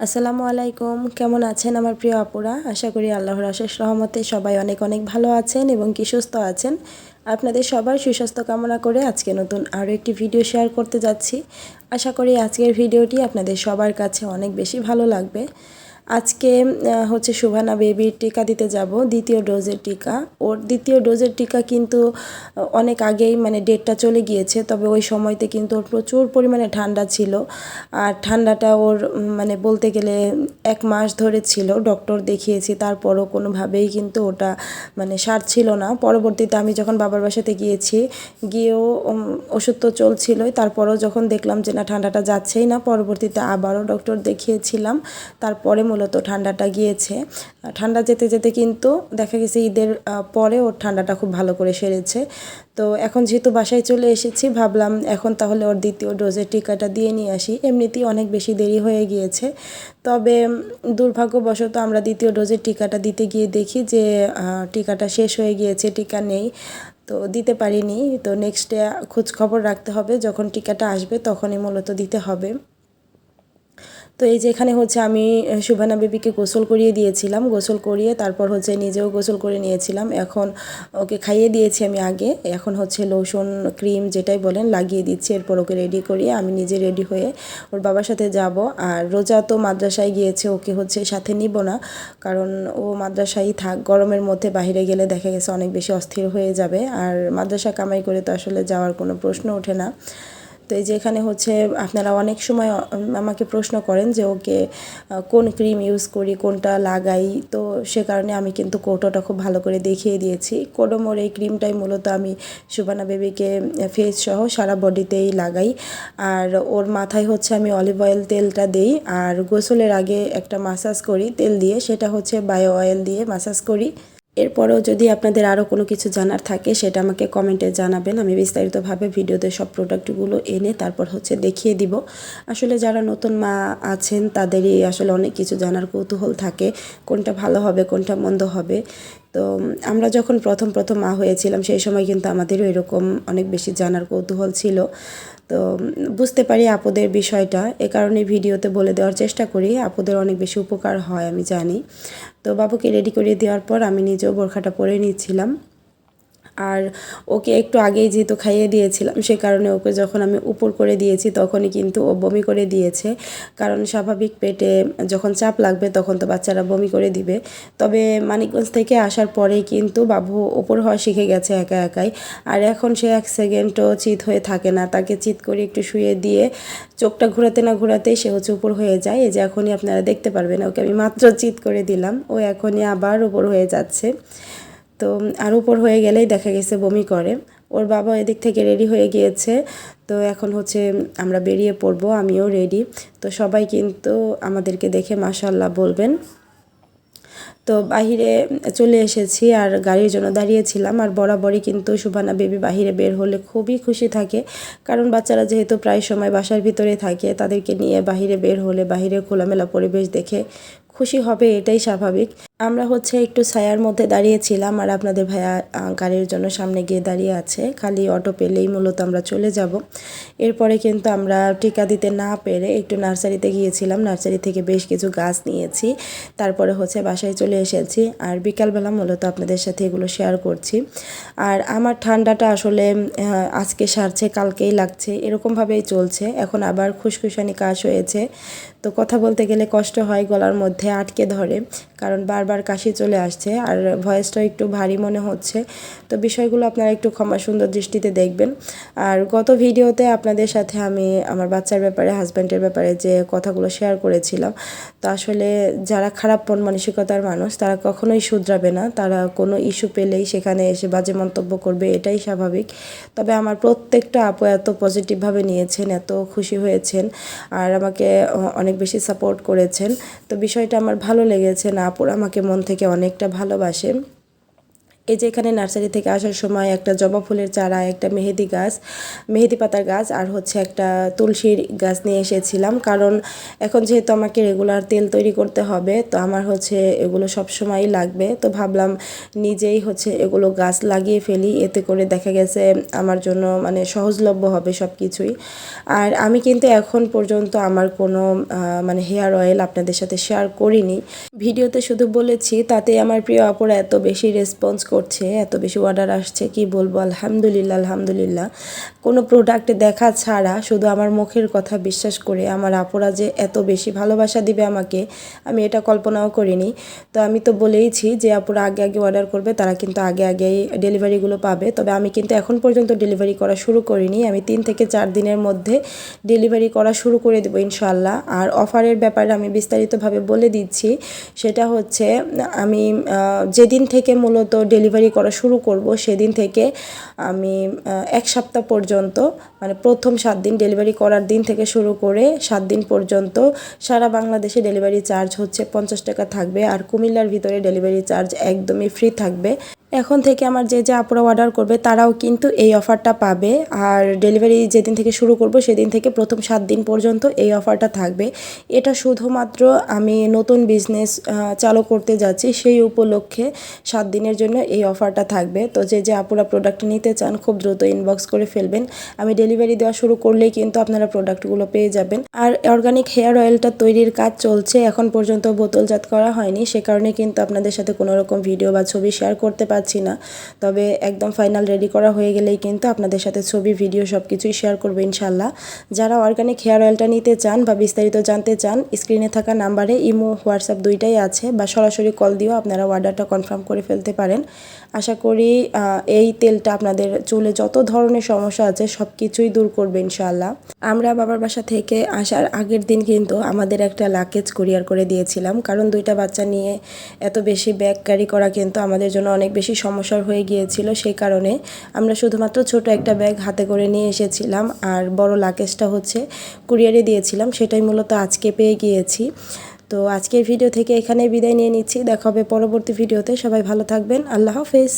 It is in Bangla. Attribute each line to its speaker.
Speaker 1: আসসালামু আলাইকুম। কেমন আছেন আমার প্রিয় আপুরা? আশা করি আল্লাহর আশেষ রহমতে সবাই অনেক অনেক ভালো আছেন এবং কি সুস্থ আছেন। আপনাদের সবার সুস্বাস্থ্য কামনা করে আজকে নতুন আরও একটি ভিডিও শেয়ার করতে যাচ্ছি। আশা করি আজকের ভিডিওটি আপনাদের সবার কাছে অনেক বেশি ভালো লাগবে। আজকে হচ্ছে শুভানা বেবির টিকা দিতে যাব, দ্বিতীয় ডোজের টিকা। ওর দ্বিতীয় ডোজের টিকা কিন্তু অনেক আগেই মানে ডেটটা চলে গিয়েছে, তবে ওই সময়তে কিন্তু ওর প্রচুর পরিমাণে ঠান্ডা ছিল। আর ঠান্ডাটা ওর মানে বলতে গেলে এক মাস ধরে ছিল, ডক্টর দেখিয়েছি, তারপরও কোনোভাবেই কিন্তু ওটা মানে সারছিল না। পরবর্তীতে আমি যখন বাবার বাসাতে গিয়েছি, গিয়েও ওষুধ তো চলছিলই, তারপরও যখন দেখলাম যে না, ঠান্ডাটা যাচ্ছেই না, পরবর্তীতে আবারও ডক্টর দেখিয়েছিলাম। তারপরে মূলত ঠান্ডাটা গিয়েছে। ঠান্ডা যেতে যেতে কিন্তু দেখা গেছে ঈদের পরে ওর ঠান্ডাটা খুব ভালো করে সেরেছে। তো এখন যেহেতু বাসায় চলে এসেছি, ভাবলাম এখন তাহলে ওর দ্বিতীয় ডোজের টিকাটা দিয়ে নিয়ে আসি। এমনিতেই অনেক বেশি দেরি হয়ে গিয়েছে। তবে দুর্ভাগ্যবশত আমরা দ্বিতীয় ডোজের টিকাটা দিতে গিয়ে দেখি যে টিকাটা শেষ হয়ে গিয়েছে, টিকা নেই। তো দিতে পারিনি। তো নেক্সট ডে খোঁজ খবর রাখতে হবে। যখন টিকাটা আসবে তখনই মূলত দিতে হবে। তো এই যে এখানে হচ্ছে আমি শুভানা বেবিকে গোসল করিয়ে দিয়েছিলাম। গোসল করিয়ে তারপর হচ্ছে নিজেও গোসল করে নিয়েছিলাম। এখন ওকে খাইয়ে দিয়েছি আমি আগে। এখন হচ্ছে লোশন ক্রিম যেটাই বলেন লাগিয়ে দিচ্ছি। এরপর ওকে রেডি করিয়ে আমি নিজে রেডি হয়ে ওর বাবার সাথে যাব। আর রোজা তো মাদ্রাসায় গিয়েছে, ওকে হচ্ছে সাথে নিব না। কারণ ও মাদ্রাসায় থাক, গরমের মধ্যে বাইরে গেলে দেখা গেছে অনেক বেশি অস্থির হয়ে যাবে। আর মাদ্রাসা কামাই করে তো আসলে যাওয়ার কোনো প্রশ্ন ওঠে না। তো এই যে এখানে হচ্ছে আপনারা অনেক সময় আমাকে প্রশ্ন করেন যে ওকে কোন ক্রিম ইউজ করি, কোনটা লাগাই। তো সে কারণে আমি কিন্তু কৌটোটা খুব ভালো করে দেখিয়ে দিয়েছি। কোডোমোর এই ক্রিমটাই মূলত আমি সুবানা বেবিকে ফেস সহ সারা বডিতেই লাগাই। আর ওর মাথায় হচ্ছে আমি অলিভ অয়েল তেলটা দিই। আর গোসলের আগে একটা মাসাজ করি, তেল দিয়ে সেটা হচ্ছে বায়ো অয়েল দিয়ে মাসাজ করি। এরপরেও যদি আপনাদের আরও কোনো কিছু জানার থাকে, সেটা আমাকে কমেন্টে জানাবেন। আমি বিস্তারিতভাবে ভিডিওতে সব প্রোডাক্টগুলো এনে তারপর হচ্ছে দেখিয়ে দিব। আসলে যারা নতুন মা আছেন, তাদেরই আসলে অনেক কিছু জানার কৌতূহল থাকে। কোনটা ভালো হবে, কোনটা মন্দ হবে। তো আমরা যখন প্রথম প্রথম মা হয়েছিলাম, সেই সময় কিন্তু আমাদেরও এরকম অনেক বেশি জানার কৌতূহল ছিল। তো বুঝতে পারি আপদের বিষয়টা। এ কারণে ভিডিওতে বলে দেওয়ার চেষ্টা করি, আপুদের অনেক বেশি উপকার হয়, আমি জানি। তো বাবুকে রেডি করে দেওয়ার পর আমি নিজেও বোরখাটা পরে নিচ্ছিলাম। আর ওকে একটু আগেই যেহেতু খাইয়ে দিয়েছিলাম, সে কারণে ওকে যখন আমি উপর করে দিয়েছি তখনই কিন্তু ও বমি করে দিয়েছে। কারণ স্বাভাবিক পেটে যখন চাপ লাগবে তখন তো বাচ্চারা বমি করে দিবে। তবে মানিকগঞ্জ থেকে আসার পরেই কিন্তু বাবু ওপর হওয়া শিখে গেছে একা একাই। আর এখন সে এক সেকেন্ডও চিত হয়ে থাকে না, তাকে চিত করে একটু শুয়ে দিয়ে চোখটা ঘোরাতে না ঘোরাতেই সে হচ্ছে উপর হয়ে যায়। এই যে এখনই আপনারা দেখতে পারবেন, ওকে আমি মাত্র চিত করে দিলাম, ও এখনই আবার উপর হয়ে যাচ্ছে। তো আর উপর হয়ে গেলেই দেখা গেছে বমি করে। ওর বাবা এদিক থেকে রেডি হয়ে গিয়েছে। তো এখন হচ্ছে আমরা বেরিয়ে পড়ব, আমিও রেডি তো সবাই কিন্তু আমাদেরকে দেখে মাশাল্লাহ বলবেন। তো বাহিরে চলে এসেছি আর গাড়ির জন্য দাঁড়িয়েছিলাম আর বরাবরই কিন্তু সুবানা বেবি বাহিরে বের হলে খুবই খুশি থাকে। কারণ বাচ্চারা যেহেতু প্রায় সময় বাসার ভিতরে থাকে, তাদেরকে নিয়ে বাহিরে বের হলে বাহিরে খোলামেলা পরিবেশ দেখে খুশি হবে, এটাই স্বাভাবিক। আমরা হচ্ছে একটু ছায়ার মধ্যে দাঁড়িয়েছিলাম আর আপনাদের ভাইয়া গাড়ির জন্য সামনে গিয়ে দাঁড়িয়ে আছে। খালি অটো পেলেই মূলত আমরা চলে যাব। এরপরে কিন্তু আমরা টিকা দিতে না পেরে একটু নার্সারিতে গিয়েছিলাম। নার্সারি থেকে বেশ কিছু গাছ নিয়েছি। তারপরে হচ্ছে বাসায় চলে এসেছি। আর বিকালবেলা মূলত আপনাদের সাথে এগুলো শেয়ার করছি। আর আমার ঠান্ডাটা আসলে আজকে সারছে, কালকেই লাগছে। এরকমভাবেই চলছে। এখন আবার খুশখুশানি কাশ হয়েছে। তো কথা বলতে গেলে কষ্ট হয় গলার মধ্যে আটকে ধরে। কারণ বারবার কাশি চলে আসছে আর ভয়েসটা একটু ভারী মনে হচ্ছে। তো বিষয়গুলো আপনারা একটু ক্ষমা সুন্দর দৃষ্টিতে দেখবেন। আর গত ভিডিওতে আপনাদের সাথে আমি আমার বাচ্চার ব্যাপারে হাজব্যান্ডের ব্যাপারে যে কথাগুলো শেয়ার করেছিলাম, তো আসলে যারা খারাপ মন, মানসিকতার মানুষ, তারা কখনোই শুধরাবে না। তারা কোনো ইস্যু পেলেই সেখানে এসে বাজে মন্তব্য করবে, এটাই স্বাভাবিক। তবে আমার প্রত্যেকটা আপু এত পজিটিভভাবে নিয়েছেন, এত খুশি হয়েছেন আর আমাকে অনেক বেশি সাপোর্ট করেছেন। তো বিষয়টা আমার ভালো লেগেছে না, আপুর আমাকে মন থেকে অনেকটা ভালোবাসে। এই যে এখানে নার্সারি থেকে আসার সময় একটা জবা ফুলের চারা, একটা মেহেদি গাছ, মেহেদি পাতার গাছ আর হচ্ছে একটা তুলসীর গাছ নিয়ে এসেছিলাম। কারণ এখন যেহেতু আমাকে রেগুলার তেল তৈরি করতে হবে, তো আমার হচ্ছে এগুলো সব সময়ই লাগবে। তো ভাবলাম নিজেই হচ্ছে এগুলো গাছ লাগিয়ে ফেলি, এতে করে দেখা গেছে আমার জন্য মানে সহজলভ্য হবে সব কিছুই আর আমি কিন্তু এখন পর্যন্ত আমার কোনো মানে হেয়ার অয়েল আপনাদের সাথে শেয়ার করিনি। ভিডিওতে শুধু বলেছি তাতে আমার প্রিয় অপরা এত বেশি রেসপন্স করছে, এত বেশি অর্ডার আসছে, কি বলব? আলহামদুলিল্লাহ আলহামদুলিল্লাহ। কোনো প্রোডাক্ট দেখা ছাড়া শুধু আমার মুখের কথা বিশ্বাস করে আমার আপুরা যে এত বেশি ভালোবাসা দিবে আমাকে, আমি এটা কল্পনাও করিনি। তো আমি তো বলেইছি যে আপুরা আগে আগে অর্ডার করবে, তারা কিন্তু আগে আগেই ডেলিভারিগুলো পাবে। তবে আমি কিন্তু এখন পর্যন্ত ডেলিভারি করা শুরু করিনি। আমি তিন থেকে চার দিনের মধ্যে ডেলিভারি করা শুরু করে দেবো ইনশাল্লাহ আর অফারের ব্যাপারে আমি বিস্তারিতভাবে বলে দিচ্ছি। সেটা হচ্ছে, আমি যেদিন থেকে মূলত ডেলিভারি করা শুরু করব সেদিন থেকে আমি এক সপ্তাহ পর্যন্ত মানে প্রথম সাত দিন ডেলিভারি করার দিন থেকে শুরু করে সাত দিন পর্যন্ত সারা বাংলাদেশে ডেলিভারি চার্জ হচ্ছে পঞ্চাশ টাকা থাকবে আর কুমিল্লার ভিতরে ডেলিভারি চার্জ একদমই ফ্রি থাকবে। এখন থেকে আমার যে যে আপুরা অর্ডার করবে, তারাও কিন্তু এই অফারটা পাবে। আর ডেলিভারি যেদিন থেকে শুরু করব, সেদিন থেকে প্রথম সাত দিন পর্যন্ত এই অফারটা থাকবে। এটা শুধুমাত্র আমি নতুন বিজনেস চালু করতে যাচ্ছি, সেই উপলক্ষে সাত দিনের জন্য এই অফারটা থাকবে। তো যে যে আপুরা প্রোডাক্ট নিতে চান, খুব দ্রুত ইনবক্স করে ফেলবেন। আমি ডেলিভারি দেওয়া শুরু করলেই কিন্তু আপনারা প্রোডাক্টগুলো পেয়ে যাবেন। আর অর্গানিক হেয়ার অয়েলটা তৈরির কাজ চলছে, এখন পর্যন্ত বোতলজাত করা হয়নি। সে কারণে কিন্তু আপনাদের সাথে কোনো রকম ভিডিও বা ছবি শেয়ার করতে পারছি না। তবে একদম ফাইনাল রেডি করা হয়ে গেলেই কিন্তু আপনাদের সাথে ছবি ভিডিও সব কিছুই শেয়ার করব ইনশাল্লাহ যারা অর্গানিক হেয়ার অয়েলটা নিতে চান বা বিস্তারিত জানতে চান স্ক্রিনে থাকা নাম্বারে ইমো, হোয়াটসঅ্যাপ দুইটাই আছে বা সরাসরি কল দিয়েও আপনারা অর্ডারটা কনফার্ম করে ফেলতে পারেন। আশা করি এই তেলটা আপনাদের চুলে যত ধরনের সমস্যা আছে সব কিছুই দূর করবে ইনশাল্লাহ আমরা বাবার বাসা থেকে আসার আগের দিন কিন্তু আমাদের একটা লাকেজ কুরিয়ার করে দিয়েছিলাম। কারণ দুইটা বাচ্চা নিয়ে এত বেশি ব্যাগ ক্যারি করা কিন্তু আমাদের জন্য অনেক বেশি সমস্যার হয়ে গিয়েছিল সেই কারণে আমরা শুধুমাত্র ছোট একটা ব্যাগ হাতে করে নিয়ে এসেছিলাম আর বড় লাগেজটা হচ্ছে কুরিয়ারে দিয়েছিলাম, সেটাই মূলত আজকে পেয়ে গিয়েছি। তো আজকের ভিডিও থেকে এখানে বিদায় নিয়ে নিচ্ছি, দেখা হবে পরবর্তী ভিডিওতে সবাই ভালো থাকবেন, আল্লাহ হাফেজ।